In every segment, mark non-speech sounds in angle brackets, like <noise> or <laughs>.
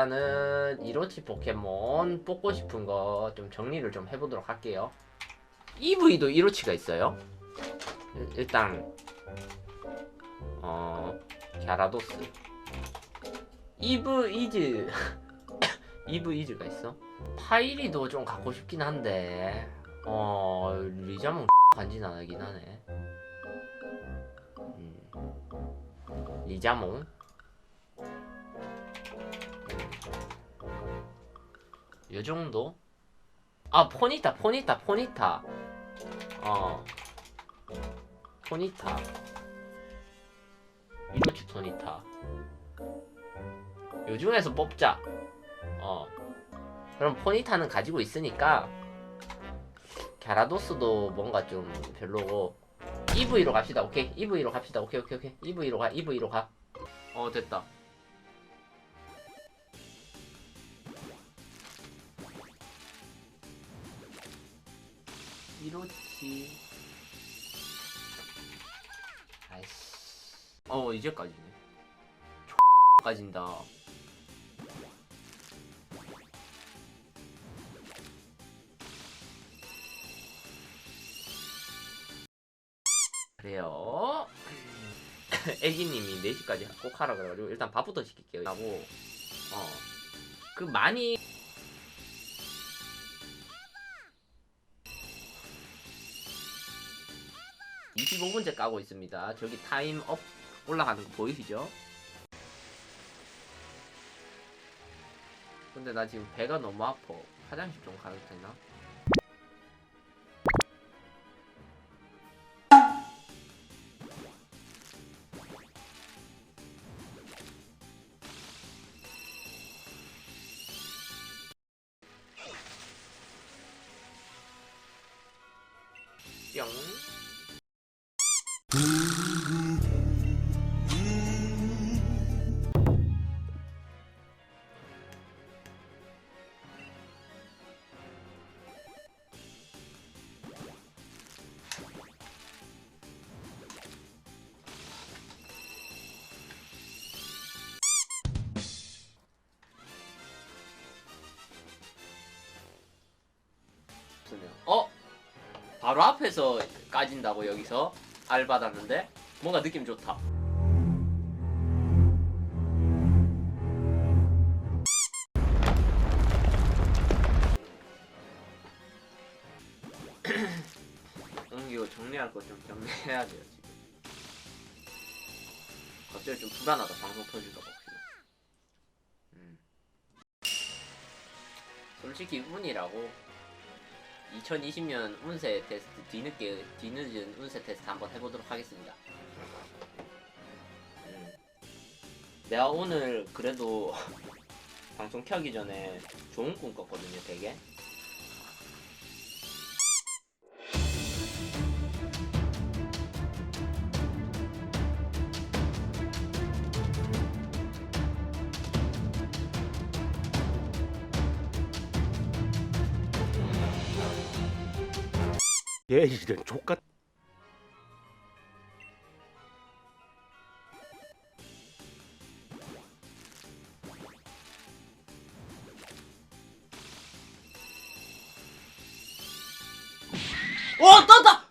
일단은 이로치 포켓몬 뽑고 싶은 거 좀 정리를 좀 해보도록 할게요. EV도 이로치가 있어요. 일- 일단 어 갸라도스 이브 이즈 <laughs> 이브 이즈가 있어. 파이리도 좀 갖고 싶긴 한데 어 리자몽 <laughs> 간지 나긴 하네. 음. 리자몽 요 정도? 아 포니타 포니타 포니타. 어. 포니타. 이로치 포니타. 요 중에서 뽑자. 어. 그럼 포니타는 가지고 있으니까 갸라도스도 뭔가 좀 별로고. EV로 갑시다. 오케이. EV로 갑시다. 오케이 오케이 오케이. EV로 가 EV로 가어 됐다 이렇지. 아이씨. 어 이제까지네. 까진다. 그래요. 애기님이 4시까지 꼭 하라 그래가지고 일단 밥부터 시킬게요. 하고 어 그 많이 25분째 까고 있습니다. 저기 타임 업 올라가는 거 보이시죠? 근데 나 지금 배가 너무 아파. 화장실 좀 가도 되나? 뿅. 어? 바로 앞에서 까진다고 여기서 알 받았는데 뭔가 느낌 좋다. 응 <clears throat> 이거 정리할 거 좀 정리해야 돼요 지금. 갑자기 좀 불안하다 방송 터질까 봐. 음. 솔직히 운이라고 2020년 운세 테스트 뒤늦게 뒤늦은 운세 테스트 한번 해보도록 하겠습니다. 음. 내가 오늘 그래도 <laughs> 방송 켜기 전에 좋은 꿈 꿨거든요, 되게. 얘 이런 족같 오 떴다! 떴다!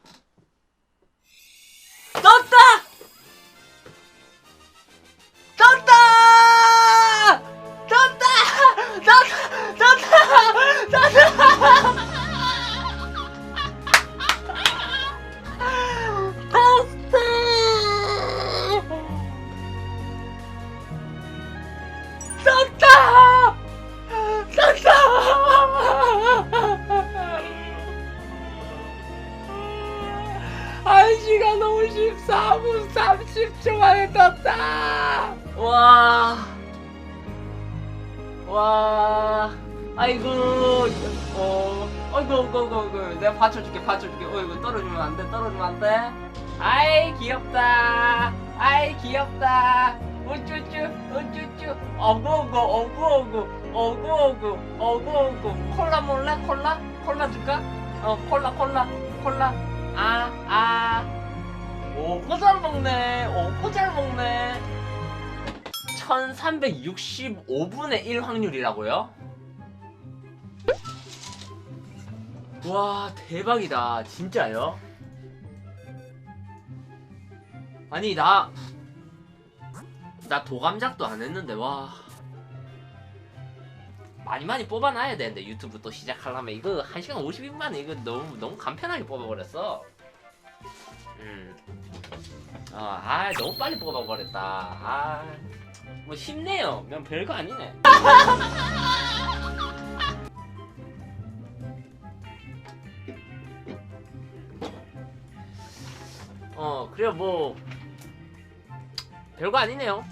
시간 54분 30초 만에 떴다! 와. 와. 아이고. 어. 어이구, 어이구, 어이구. 내가 받쳐줄게, 받쳐줄게. 어이구, 떨어지면 안 돼, 떨어지면 안 돼. 아이, 귀엽다. 아이, 귀엽다. 우쭈쭈, 우쭈쭈. 어구어구, 어구어구, 어구어구, 어구어구. 콜라 몰래? 콜라? 콜라 줄까? 어, 콜라, 콜라, 콜라. 아, 아. 오고 잘 먹네. 오고 잘 먹네. 1365분의 1 확률이라고요? 와 대박이다 진짜요? 아니 나 나 도감작도 안 했는데 와 많이 많이 뽑아놔야 되는데 유튜브 또 시작하려면 이거 1시간 50분 만에 이거 너무 너무 간편하게 뽑아버렸어 음. 어, 아 너무 빨리 뽑아버렸다. 아 뭐 쉽네요. 그냥 별거 아니네. 어 그래요 뭐 별거 아니네요.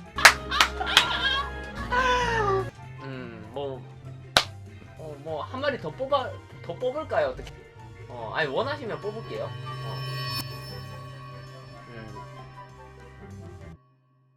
음뭐 어, 뭐한 마리 더 뽑아 더 뽑을까요? 어떻게? 어 아니 원하시면 뽑을게요. 어.